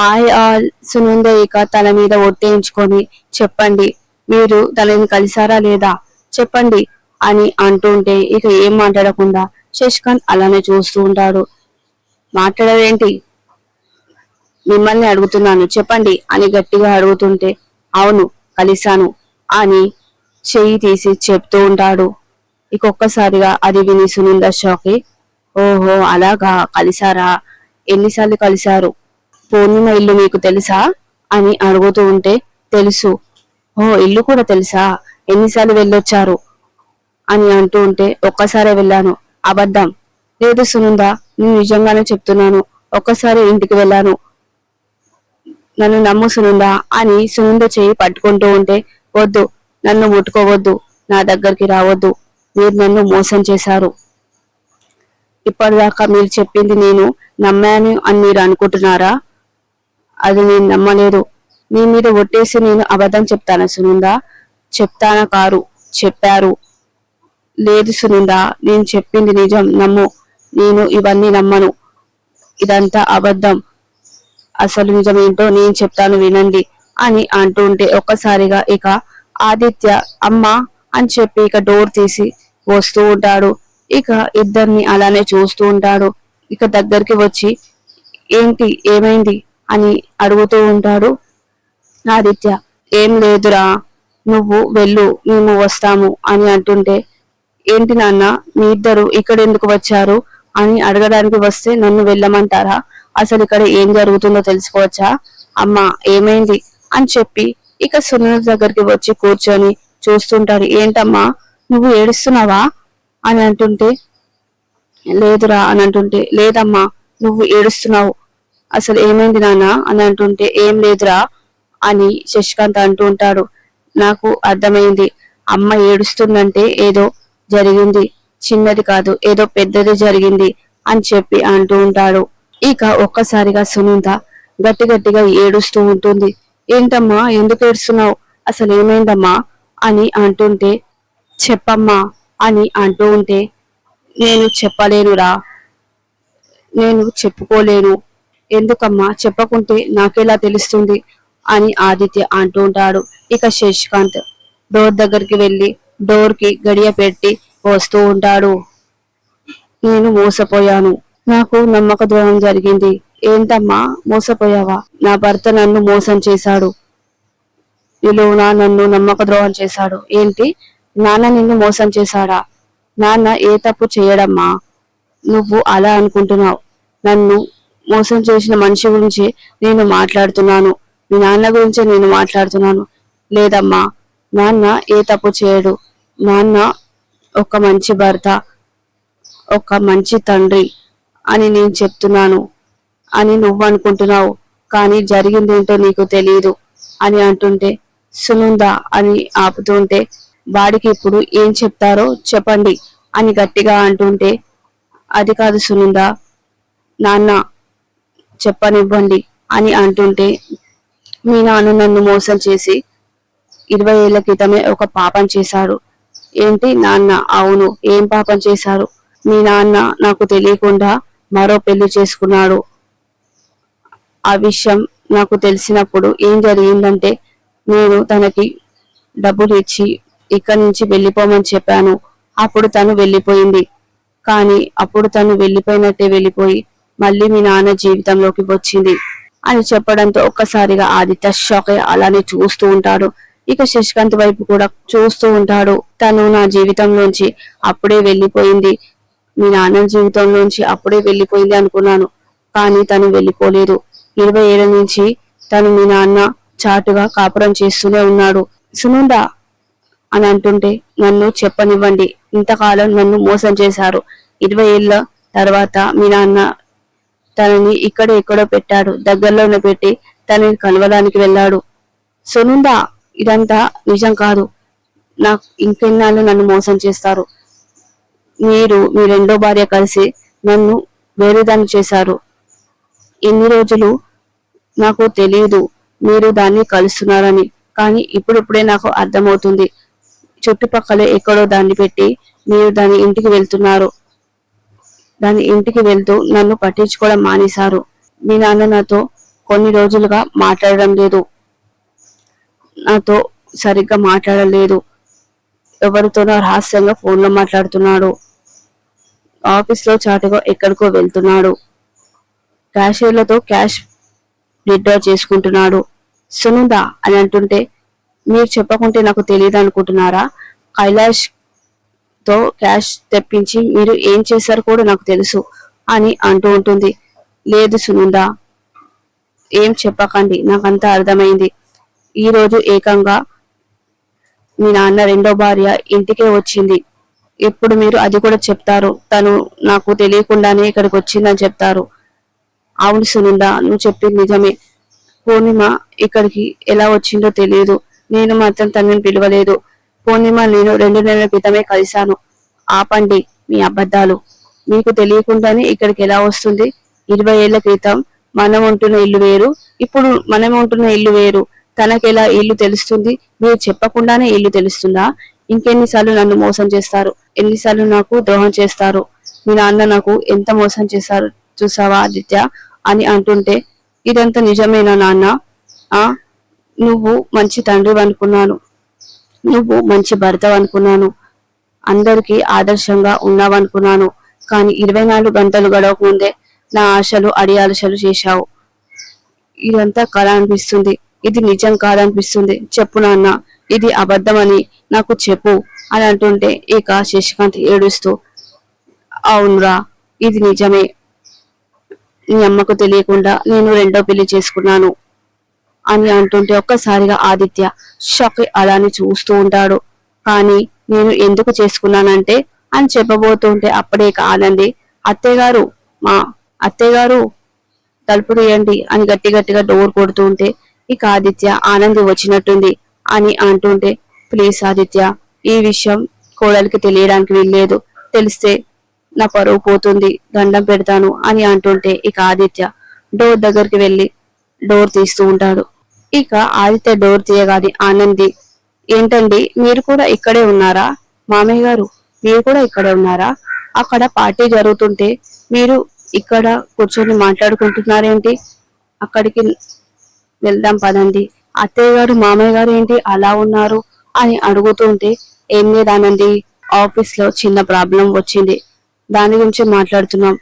ఆయ్ ఆల్ సునంద ఇక తల మీద ఒట్టేయించుకొని చెప్పండి మీరు తనని కలిసారా లేదా? చెప్పండి అని అంటుంటే ఇక ఏం మాట్లాడకుండా శశికాంత్ అలానే చూస్తూ ఉంటాడు. మాట్లాడవేంటి మిమ్మల్ని అడుగుతున్నాను చెప్పండి అని గట్టిగా అడుగుతుంటే అవును కలిశాను అని చెయ్యి తీసి చెప్తూ ఉంటాడు. ఇక ఒక్కసారిగా అది విని సునంద షాకి ఓహో అలాగా కలిసారా ఎన్నిసార్లు కలిశారు? పూర్ణిమ ఇల్లు మీకు తెలుసా? అని అడుగుతూ ఉంటే తెలుసు. ఓ ఇల్లు కూడా తెలుసా? ఎన్నిసార్లు వెళ్ళొచ్చారు? అని అంటూ ఉంటే ఒక్కసారే వెళ్ళాను. అబద్ధం. లేదు సునంద నేను నిజంగానే చెప్తున్నాను. ఒక్కసారి ఇంటికి వెళ్ళాను. నన్ను నమ్ము సునంద అని సునంద చేయి పట్టుకుంటూ ఉంటే వద్దు నన్ను ముట్టుకోవద్దు నా దగ్గరికి రావద్దు. మీరు నన్ను మోసం చేశారు. ఇప్పటిదాకా మీరు చెప్పింది నేను నమ్మాను అని మీరు అనుకుంటున్నారా? అది నేను నమ్మలేదు. మీ మీద ఒట్టేసి నేను అబద్ధం చెప్తాను సునుందా. చెప్తాను కారు చెప్పారు. లేదు సునుందా నేను చెప్పింది నిజం నమ్ము. నేను ఇవన్నీ నమ్మను. ఇదంతా అబద్ధం. అసలు నిజమేంటో నేను చెప్తాను వినండి అని అంటూ ఉంటే ఒక్కసారిగా ఇక ఆదిత్య అమ్మ అని చెప్పి ఇక డోర్ తీసి వస్తూ ఉంటాడు. ఇక ఇద్దరిని అలానే చూస్తూ ఉంటాడు. ఇక దగ్గరికి వచ్చి ఏంటి? ఏమైంది? అని అడుగుతూ ఉంటాడు. ఆదిత్య ఏం లేదురా నువ్వు వెళ్ళు మేము వస్తాము అని అంటుంటే ఏంటి నాన్న మీ ఇద్దరు ఇక్కడ ఎందుకు వచ్చారు? అని అడగడానికి వస్తే నన్ను వెళ్ళమంటారా? అసలు ఇక్కడ ఏం జరుగుతుందో తెలుసుకోవచ్చా? అమ్మా ఏమైంది? అని చెప్పి ఇక సునీల్ దగ్గరికి వచ్చి కూర్చొని చూస్తుంటాడు. ఏంటమ్మా నువ్వు ఏడుస్తున్నావా? అని అంటుంటే లేదురా అని అంటుంటే లేదమ్మా నువ్వు ఏడుస్తున్నావు అసలు ఏమైంది నాన్న? అని అంటుంటే ఏం లేదురా అని శశికాంత్ అంటూ ఉంటాడు. నాకు అర్థమైంది. అమ్మ ఏడుస్తుందంటే ఏదో జరిగింది. చిన్నది కాదు ఏదో పెద్దది జరిగింది అని చెప్పి అంటూ ఉంటాడు. ఇక ఒక్కసారిగా సునీత గట్టి గట్టిగా ఏడుస్తూ ఉంటుంది. ఏంటమ్మా? ఎందుకు ఏడుస్తున్నావు? అసలు ఏమైందమ్మా? అని అంటుంటే చెప్పమ్మా అని అంటూ ఉంటే నేను చెప్పలేనురా. నేను చెప్పుకోలేను. ఎందుకమ్మా చెప్పకుంటే నాకెలా తెలుస్తుంది? అని ఆదిత్య అంటూ ఉంటాడు. ఇక శశికాంత్ డోర్ దగ్గరికి వెళ్ళి డోర్కి గడియ పెట్టి వస్తూ ఉంటాడు. నేను మోసపోయాను. నాకు నమ్మక ద్రోహం జరిగింది. ఏంటమ్మా మోసపోయావా? నా భర్త నన్ను మోసం చేశాడు. నిలువున నన్ను నమ్మక ద్రోహం చేశాడు. ఏంటి? నాన్న నిన్ను మోసం చేశాడా? నాన్న ఏ తప్పు చేయడమ్మా? నువ్వు అలా అనుకుంటున్నావు. నన్ను మోసం చేసిన మనిషి గురించి నేను మాట్లాడుతున్నాను. మీ నాన్న గురించే నేను మాట్లాడుతున్నాను. లేదమ్మా నాన్న ఏ తప్పు చేయడు. నాన్న ఒక మంచి భర్త ఒక మంచి తండ్రి అని నేను చెప్తున్నాను అని నువ్వు అనుకుంటున్నావు. కానీ జరిగిందేంటో నీకు తెలియదు అని అంటుంటే సునుందా అని ఆపుతుంటే వాడికి ఇప్పుడు ఏం చెప్తారో చెప్పండి అని గట్టిగా అంటుంటే అది కాదు సునుందా నాన్న చెప్పనివ్వండి అని అంటుంటే మీ నాన్న నన్ను మోసం చేసి ఇరవై ఏళ్ళ క్రితమే ఒక పాపం చేశారు ఏంటి నాన్న? అవును ఏం పాపం చేశారు? మీ నాన్న నాకు తెలియకుండా మరో పెళ్ళి చేసుకున్నాడు. ఆ విషయం నాకు తెలిసినప్పుడు ఏం జరిగిందంటే నేను తనకి డబ్బులు ఇచ్చి ఇక్కడి నుంచి వెళ్ళిపోమని చెప్పాను. అప్పుడు తను వెళ్ళిపోయింది. కానీ అప్పుడు తను వెళ్ళిపోయినట్టే వెళ్ళిపోయి మళ్ళీ మీ నాన్న జీవితంలోకి వచ్చింది అని చెప్పడంతో ఒక్కసారిగా ఆదిత్య షాక్ అలానే చూస్తూ ఉంటాడు. ఇక శశికాంత్ వైపు కూడా చూస్తూ ఉంటాడు. తను నా జీవితంలోంచి అప్పుడే వెళ్ళిపోయింది. మీ నాన్న జీవితంలోంచి అప్పుడే వెళ్ళిపోయింది అనుకున్నాను కానీ తను వెళ్ళిపోలేదు. ఇరవై ఏళ్ళ నుంచి తను మీ నాన్న చాటుగా కాపురం చేస్తూనే ఉన్నాడు. సునంద అని అంటుంటే నన్ను చెప్పనివ్వండి. ఇంతకాలం నన్ను మోసం చేశారు. ఇరవై ఏళ్ళ తర్వాత మీ నాన్న తనని ఇక్కడ ఎక్కడో పెట్టాడు. దగ్గరలోనే పెట్టి తనని కలవడానికి వెళ్ళాడు. సునంద ఇదంతా నిజం కాదు. నాకు ఇంకెన్నాళ్ళు నన్ను మోసం చేస్తారు. మీరు మీ రెండో భార్య కలిసి నన్ను వేరేదాన్ని చేశారు. ఎన్ని రోజులు? నాకు తెలియదు మీరు దాన్ని కలుస్తున్నారని. కానీ ఇప్పుడిప్పుడే నాకు అర్థమవుతుంది. చుట్టుపక్కల ఎక్కడో దాన్ని పెట్టి మీరు దాని ఇంటికి వెళ్తున్నారు. దాని ఇంటికి వెళ్తూ నన్ను పట్టించుకోవడం మానేశారు. మీ నాన్న నాతో కొన్ని రోజులుగా మాట్లాడడం లేదు. నాతో సరిగ్గా మాట్లాడలేదు ఎవరితోనో రహస్యంగా ఫోన్లో మాట్లాడుతున్నాడు. ఆఫీస్లో చాటుగా ఎక్కడికో వెళ్తున్నాడు. క్యాషియర్లతో క్యాష్ విత్డ్రా చేసుకుంటున్నాడు. సునంద అని అంటుంటే మీరు చెప్పకుంటే నాకు తెలియదు అనుకుంటున్నారా కైలాష్ తో క్యాష్ తెప్పించి మీరు ఏం చేశారు కూడా నాకు తెలుసు అని అంటూ ఉంటుంది. లేదు సునంద ఏం చెప్పకండి నాకంతా అర్థమైంది. ఈ రోజు ఏకంగా మీ నాన్న రెండో భార్య ఇంటికే వచ్చింది. ఇప్పుడు మీరు అది కూడా చెప్తారు. తను నాకు తెలియకుండానే ఇక్కడికి వచ్చిందని చెప్తారు. అవును సునంద నువ్వు చెప్పింది నిజమే. పూర్ణిమ ఇక్కడికి ఎలా వచ్చిందో తెలియదు. నేను మాత్రం తనని పిలవలేదు. పూర్ణిమ నేను రెండు నెలల క్రితమే కలిశాను. ఆపండి మీ అబద్ధాలు. మీకు తెలియకుండానే ఇక్కడికి ఎలా వస్తుంది? ఇరవై ఏళ్ళ క్రితం మనం ఉంటున్న ఇల్లు వేరు ఇప్పుడు మనం ఉంటున్న ఇల్లు వేరు. తనకెలా ఇల్లు తెలుస్తుంది? మీరు చెప్పకుండానే ఇల్లు తెలుస్తుందా? ఇంకెన్నిసార్లు నన్ను మోసం చేస్తారు? ఎన్నిసార్లు నాకు ద్రోహం చేస్తారు? మీ నాన్న నాకు ఎంత మోసం చేశారు చూసావా ఆదిత్య? అని అంటుంటే ఇదంతా నిజమేనా నాన్న? ఆ? నువ్వు మంచి తండ్రి అనుకున్నాను నువ్వు మంచి భర్త అనుకున్నాను అందరికీ ఆదర్శంగా ఉన్నావనుకున్నాను. కానీ ఇరవై నాలుగు గంటలు గడవకముందే నా ఆశలు అడియాలశలు చేశావు. ఇదంతా కళ అనిపిస్తుంది ఇది నిజం కాదనిపిస్తుంది చెప్పు నాన్న ఇది అబద్ధమని నాకు చెప్పు అని అంటుంటే ఇక శశికాంత్ ఏడుస్తూ అవునురా ఇది నిజమే. నీ అమ్మకు తెలియకుండా నేను రెండో పెళ్ళి చేసుకున్నాను. అని అంటుంటే ఒక్కసారిగా ఆదిత్య షాక్ అలానే చూస్తూ ఉంటాడు. కానీ నేను ఎందుకు చేసుకున్నానంటే అని చెప్పబోతుంటే అప్పుడే ఆనంది అత్తయ్యగారు మా అత్తయ్యగారు తలుపు తీయండి అని గట్టి గట్టిగా డోర్ కొడుతూ ఉంటే ఇక ఆదిత్య ఆనంది వచ్చినట్టుంది అని అంటుంటే ప్లీజ్ ఆదిత్య ఈ విషయం కోడలికి తెలియడానికి వీల్లేదు. తెలిస్తే నా పరువు పోతుంది. దండం పెడతాను అని అంటుంటే ఇక ఆదిత్య డోర్ దగ్గరికి వెళ్ళి డోర్ తీస్తూ ఉంటాడు. ఇక ఆదిత్య డోర్ తీయగాని ఆనంది ఏంటండి మీరు కూడా ఇక్కడే ఉన్నారా? మామయ్య గారు మీరు కూడా ఇక్కడే ఉన్నారా? అక్కడ పార్టీ జరుగుతుంటే మీరు ఇక్కడ కూర్చొని మాట్లాడుకుంటున్నారేంటి? అక్కడికి వెళ్దాం పదండి. అత్తయ్య గారు మామయ్య గారు ఏంటి అలా ఉన్నారు? అని అడుగుతుంటే ఏం లేదానండి ఆఫీస్లో చిన్న ప్రాబ్లం వచ్చింది. దాని గురించి మాట్లాడుతున్నాం.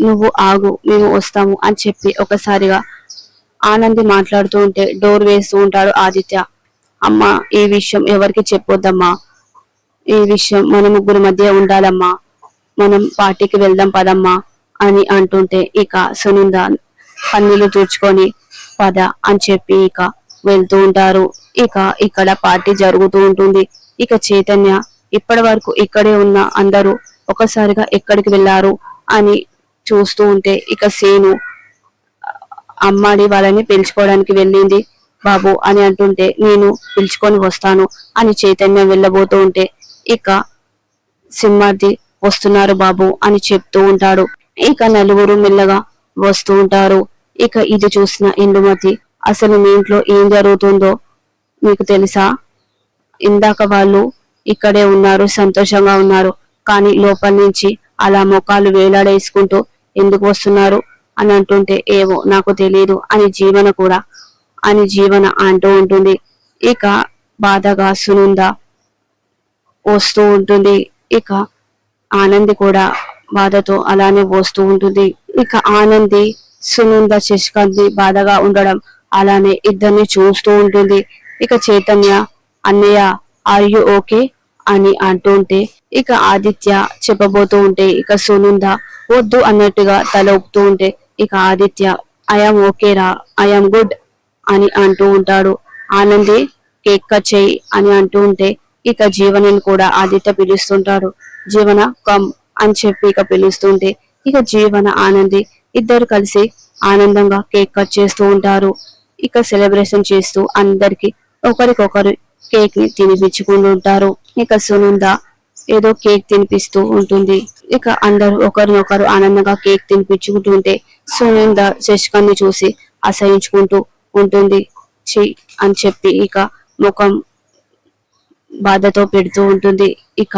నువ్వు ఆగు మేము వస్తాము అని చెప్పి ఒకసారిగా ఆనంది మాట్లాడుతూ ఉంటే డోర్ వేస్తూ ఉంటాడు ఆదిత్య. అమ్మ ఈ విషయం ఎవరికి చెప్పొద్దమ్మా? ఈ విషయం మన ముగ్గురు మధ్య ఉండాలమ్మా. మనం పార్టీకి వెళ్దాం పదమ్మా అని అంటుంటే ఇక సునంద పన్నులు తుడుచుకొని పద అని చెప్పి ఇక వెళ్తూ ఉంటారు. ఇక ఇక్కడ పార్టీ జరుగుతూ ఉంటుంది. ఇక చైతన్య ఇప్పటి వరకు ఇక్కడే ఉన్న అందరూ ఒకసారిగా ఎక్కడికి వెళ్ళారు అని చూస్తూ ఉంటే ఇక సేను అమ్మాడి వాళ్ళని పిలుచుకోవడానికి వెళ్ళింది. బాబు అని అంటుంటే నేను పిలుచుకొని వస్తాను అని చైతన్య వెళ్ళబోతూ ఉంటే ఇక సింహార్థి వస్తున్నారు బాబు అని చెప్తూ ఉంటాడు. ఇక నలుగురు మెల్లగా వస్తూ ఉంటారు. ఇక ఇది చూసిన ఇందుమతి అసలు మీ ఇంట్లో ఏం జరుగుతుందో మీకు తెలుసా? ఇందాక వాళ్ళు ఇక్కడే ఉన్నారు సంతోషంగా ఉన్నారు. కానీ లోపల నుంచి అలా మొఖాలు వేలాడేసుకుంటూ ఎందుకు వస్తున్నారు? అని అంటుంటే ఏవో నాకు తెలియదు అని జీవన కూడా అని జీవన అంటూ ఉంటుంది. ఇక బాధగా సునుంద వస్తూ ఉంటుంది. ఇక ఆనంది కూడా బాధతో అలానే వస్తూ ఉంటుంది. ఇక ఆనంది సునుంద శశికాంత్ బాధగా ఉండడం అలానే ఇద్దరిని చూస్తూ ఉంటుంది. ఇక చైతన్య అన్నయ్య ఆర్ యు ఓకే అని అంటూ ఉంటే ఇక ఆదిత్య చెప్పబోతూ ఉంటే ఇక సునుంద వద్దు అన్నట్టుగా తల ఊపుతూ ఉంటే ఇక ఆదిత్య ఐఎమ్ ఓకే రా ఐఎమ్ గుడ్ అని అంటూ ఉంటాడు. ఆనంది కేక్ కట్ చేయి అని అంటూ ఉంటే ఇక జీవనని కూడా ఆదిత్య పిలుస్తుంటాడు. జీవన కమ్ అని చెప్పి ఇక పిలుస్తుంటే ఇక జీవన ఆనంది ఇద్దరు కలిసి ఆనందంగా కేక్ కట్ చేస్తూ ఉంటారు. ఇక సెలబ్రేషన్ చేస్తూ అందరికి ఒకరికొకరు కేక్ని తినిపించుకుంటూ ఉంటారు. ఇక సునంద ఏదో కేక్ తినిపిస్తూ ఉంటుంది. ఇక అందరూ ఒకరినొకరు ఆనందంగా కేక్ తినిపించుకుంటూ ఉంటే సునంద శశికాన్ని చూసి అసహించుకుంటూ ఉంటుంది. చి అని చెప్పి ఇక ముఖం బాధతో పెడుతూ ఉంటుంది. ఇక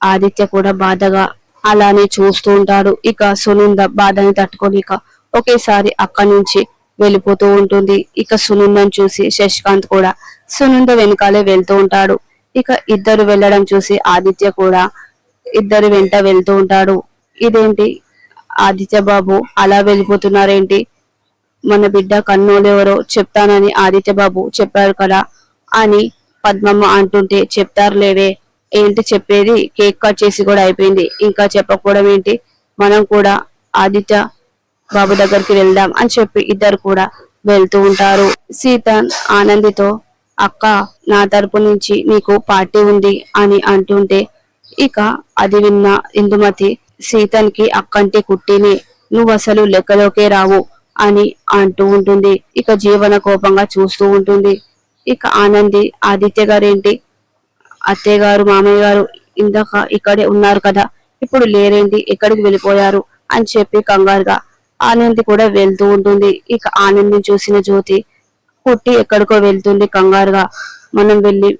ఆదిత్య కూడా బాధగా అలానే చూస్తూ ఉంటాడు. ఇక సునంద బాధని తట్టుకోలేక ఒకేసారి అక్కడి నుంచి వెళ్ళిపోతూ ఉంటుంది. ఇక సునందను చూసి శశికాంత్ కూడా సునంద వెనకాలే వెళ్తూ ఉంటాడు. ఇక ఇద్దరు వెళ్ళడం చూసి ఆదిత్య కూడా ఇద్దరు వెంట వెళ్తూ ఉంటాడు. ఇదేంటి? ఆదిత్య బాబు అలా వెళ్ళిపోతున్నారేంటి? మన బిడ్డ కన్నోలెవరో చెప్తానని ఆదిత్య బాబు చెప్పారు కదా అని పద్మమ్మ అంటుంటే చెప్తారు లేవే. ఏంటి చెప్పేది? కేక్ కట్ చేసి కూడా అయిపోయింది. ఇంకా చెప్పకపోవడం ఏంటి? మనం కూడా ఆదిత్య బాబు దగ్గరికి వెళ్దాం అని చెప్పి ఇద్దరు కూడా వెళ్తూ ఉంటారు. సీత ఆనందితో అక్క నా తరపు నుంచి నీకు పార్టీ ఉంది అని అంటుంటే ఇక అది విన్న ఇందుమతి సీతన్కి అక్కంటి కుట్టిని నువ్వు అసలు లెక్కలోకే రావు అని అంటూ ఉంటుంది. ఇక జీవన కోపంగా చూస్తూ ఉంటుంది. ఇక ఆనంది ఆదిత్య గారేంటి? అత్తయ్య గారు మామయ్య గారు ఇందాక ఇక్కడే ఉన్నారు కదా ఇప్పుడు లేరేంటి? ఎక్కడికి వెళ్ళిపోయారు? అని చెప్పి కంగారుగా ఆనంది కూడా వెళ్తూ ఉంటుంది. ఇక ఆనందిని చూసిన జ్యోతి కుట్టి ఎక్కడికో వెళ్తుంది కంగారుగా. మనం వెళ్ళి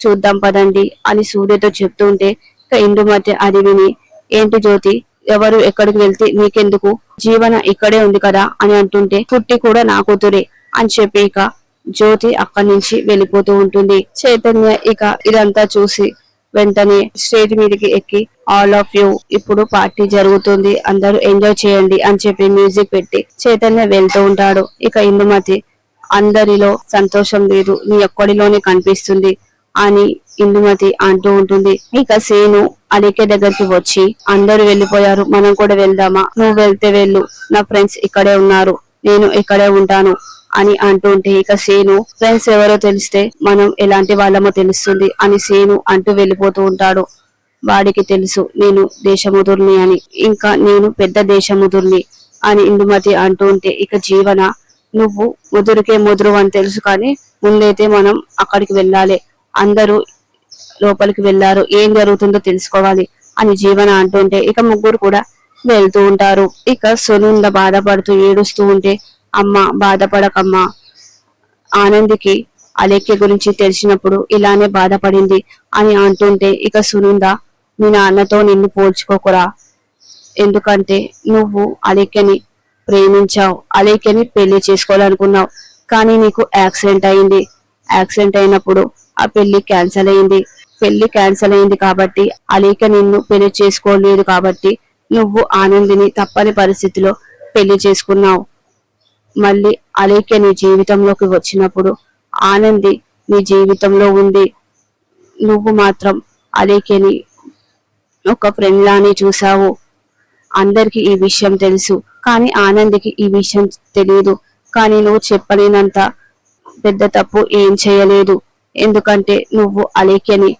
చూద్దాం పదండి అని సూర్యతో చెప్తుంటే ఇక ఇందు మధ్య అది విని ఏంటి జ్యోతి ఎవరు ఎక్కడికి వెళ్తే నీకెందుకు జీవన ఇక్కడే ఉంది కదా అని అంటుంటే పుట్టి కూడా నా కూతురే అని చెప్పి ఇక జ్యోతి అక్కడి నుంచి వెళ్ళిపోతూ ఉంటుంది. చైతన్య ఇక ఇదంతా చూసి వెంటనే స్టేజ్ మీదకి ఎక్కి ఆల్ ఆఫ్ యూ ఇప్పుడు పార్టీ జరుగుతుంది అందరూ ఎంజాయ్ చేయండి అని చెప్పి మ్యూజిక్ పెట్టి చైతన్య వెళ్తూ ఉంటాడు. ఇక ఇందుమతి అందరిలో సంతోషం లేదు నీ ఒక్కడిలోనే కనిపిస్తుంది. అని ఇందుమతి అంటూ ఉంటుంది. ఇక సేను అలికే దగ్గరికి వచ్చి అందరూ వెళ్ళిపోయారు మనం కూడా వెళ్దామా? నువ్వు వెళ్తే వెళ్ళు. నా ఫ్రెండ్స్ ఇక్కడే ఉన్నారు. నేను ఇక్కడే ఉంటాను అని అంటూ ఉంటే ఇక సేను ఫ్రెండ్స్ ఎవరో తెలిస్తే మనం ఎలాంటి వాళ్ళమో తెలుస్తుంది అని సేను అంటూ వెళ్ళిపోతూ ఉంటాడు. వాడికి తెలుసు నేను దేశముదుర్ని అని. ఇంకా నేను పెద్ద దేశముదుర్ని అని ఇందుమతి అంటూ ఉంటే ఇక జీవన నువ్వు ముదురుకే ముదురు అని తెలుసు కానీ ముందైతే మనం అక్కడికి వెళ్ళాలి. అందరూ లోపలికి వెళ్ళారు. ఏం జరుగుతుందో తెలుసుకోవాలి అని జీవన అంటుంటే ఇక ముగ్గురు కూడా వెళ్తూ ఉంటారు. ఇక సునుంద బాధపడుతూ ఏడుస్తూ ఉంటే అమ్మ బాధపడకమ్మా ఆనందికి అలేఖ్య గురించి తెలిసినప్పుడు ఇలానే బాధపడింది అని అంటుంటే ఇక సునుంద మీ నాన్నతో నిన్ను పోల్చుకోకురా. ఎందుకంటే నువ్వు అలేఖ్యని ప్రేమించావు. అలేఖ్యని పెళ్ళి చేసుకోవాలనుకున్నావు. కానీ నీకు యాక్సిడెంట్ అయింది. యాక్సిడెంట్ అయినప్పుడు ఆ పెళ్ళి క్యాన్సిల్ అయింది. పెళ్ళి క్యాన్సిల్ అయింది కాబట్టి అలీక నిన్ను పెళ్ళి చేసుకోలేదు కాబట్టి నువ్వు ఆనందిని తప్పని పరిస్థితిలో పెళ్ళి చేసుకున్నావు. మళ్ళీ అలీక నీ జీవితంలోకి వచ్చినప్పుడు ఆనంది నీ జీవితంలో ఉంది. నువ్వు మాత్రం అలీకని ఒక ఫ్రెండ్ లానే చూసావు అందరికి ఈ విషయం తెలుసు. కానీ ఆనందికి ఈ విషయం తెలియదు కానీ నువ్వు చెప్పలేనంత పెద్ద తప్పు ఏం చేయలేదు. ఎందుకంటే నువ్వు అలేఖ్యని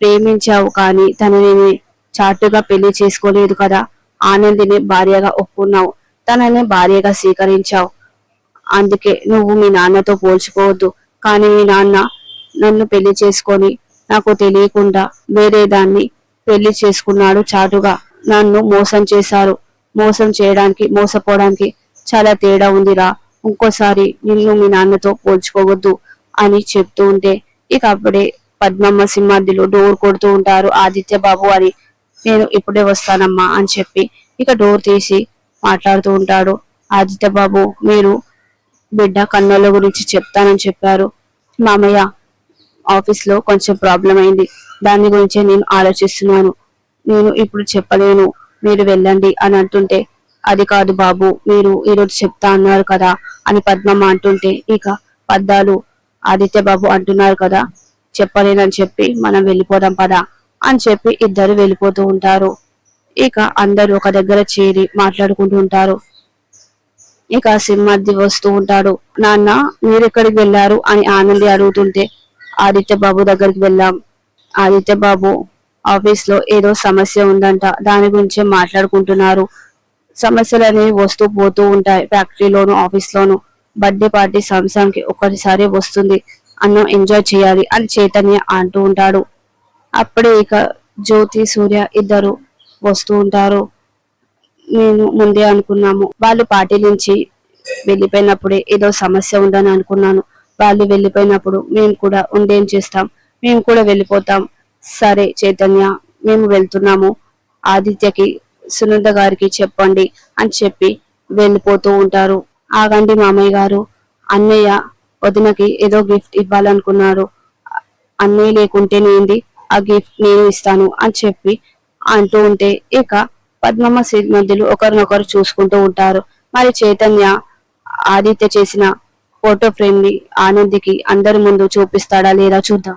ప్రేమించావు కానీ తనని చాటుగా పెళ్ళి చేసుకోలేదు కదా. ఆనందిని భార్యగా ఒప్పుకున్నావు. తనని భార్యగా స్వీకరించావు. అందుకే నువ్వు మీ నాన్నతో పోల్చుకోవద్దు. కానీ మీ నాన్న నన్ను పెళ్ళి చేసుకొని నాకు తెలియకుండా వేరే దాన్ని పెళ్ళి చేసుకున్నాడు చాటుగా. నన్ను మోసం చేశారు. మోసం చేయడానికి మోసపోవడానికి చాలా తేడా ఉందిరా. ఇంకోసారి నిన్ను మీ నాన్నతో పోల్చుకోవద్దు. అని చెప్తూ ఉంటే ఇక అప్పుడే పద్మమ్మ సింహాద్రిలో డోర్ కొడుతూ ఉంటారు ఆదిత్య బాబు అని. నేను ఇప్పుడే వస్తానమ్మా అని చెప్పి ఇక డోర్ తీసి మాట్లాడుతూ ఉంటాడు. ఆదిత్య బాబు మీరు బిడ్డ కన్నుల గురించి చెప్తానని చెప్పారు. మామయ్య ఆఫీస్లో కొంచెం ప్రాబ్లం అయింది. దాని గురించే నేను ఆలోచిస్తున్నాను. నేను ఇప్పుడు చెప్పలేను. మీరు వెళ్ళండి అని అంటుంటే అది కాదు బాబు మీరు ఈరోజు చెప్తా అన్నారు కదా అని పద్మమ్మ అంటుంటే ఇక పద్దాలు ఆదిత్య బాబు అంటున్నారు కదా చెప్పలేనని చెప్పి మనం వెళ్ళిపోదాం పదా అని చెప్పి ఇద్దరు వెళ్ళిపోతూ ఉంటారు. ఇక అందరూ ఒక దగ్గర చేరి మాట్లాడుకుంటూ ఉంటారు. ఇక సింహాద్రి వస్తూ ఉంటాడు. నాన్న మీరు ఎక్కడికి వెళ్ళారు? అని ఆనంది అడుగుతుంటే ఆదిత్య బాబు దగ్గరికి వెళ్ళాం. ఆదిత్య బాబు ఆఫీస్లో ఏదో సమస్య ఉందంట దాని గురించి మాట్లాడుకుంటున్నారు. సమస్యలు అనేవి వస్తూ పోతూ ఉంటాయి ఫ్యాక్టరీలోను ఆఫీస్ లోను బర్త్డే పార్టీ సంసాంకి ఒకటిసారి వస్తుంది. అన్నం ఎంజాయ్ చేయాలి అని చైతన్య అంటూ ఉంటాడు. అప్పుడే ఇక జ్యోతి సూర్య ఇద్దరు వస్తూ ఉంటారు. నేను ముందే అనుకున్నాము. వాళ్ళు పార్టీ నుంచి వెళ్ళిపోయినప్పుడే ఏదో సమస్య ఉందని అనుకున్నాను. వాళ్ళు వెళ్ళిపోయినప్పుడు మేము కూడా ఉండేం చేస్తాం? మేము కూడా వెళ్ళిపోతాం. సరే చైతన్య మేము వెళ్తున్నాము. ఆదిత్యకి సునంద గారికి చెప్పండి అని చెప్పి వెళ్ళిపోతూ ఉంటారు. ఆగండి మామయ్య గారు. అన్నయ్య వదినకి ఏదో గిఫ్ట్ ఇవ్వాలనుకున్నాడు. అన్నయ్య లేకుంటే నేంది ఆ గిఫ్ట్ నేను ఇస్తాను అని చెప్పి అంటూ ఉంటే ఇక పద్మమ్మ శ్రీమతులు ఒకరినొకరు చూసుకుంటూ ఉంటారు. మరి చైతన్య ఆదిత్య చేసిన ఫోటో ఫ్రేమ్ని ఆనందికి అందరి ముందు చూపిస్తాడా లేదా చూద్దాం.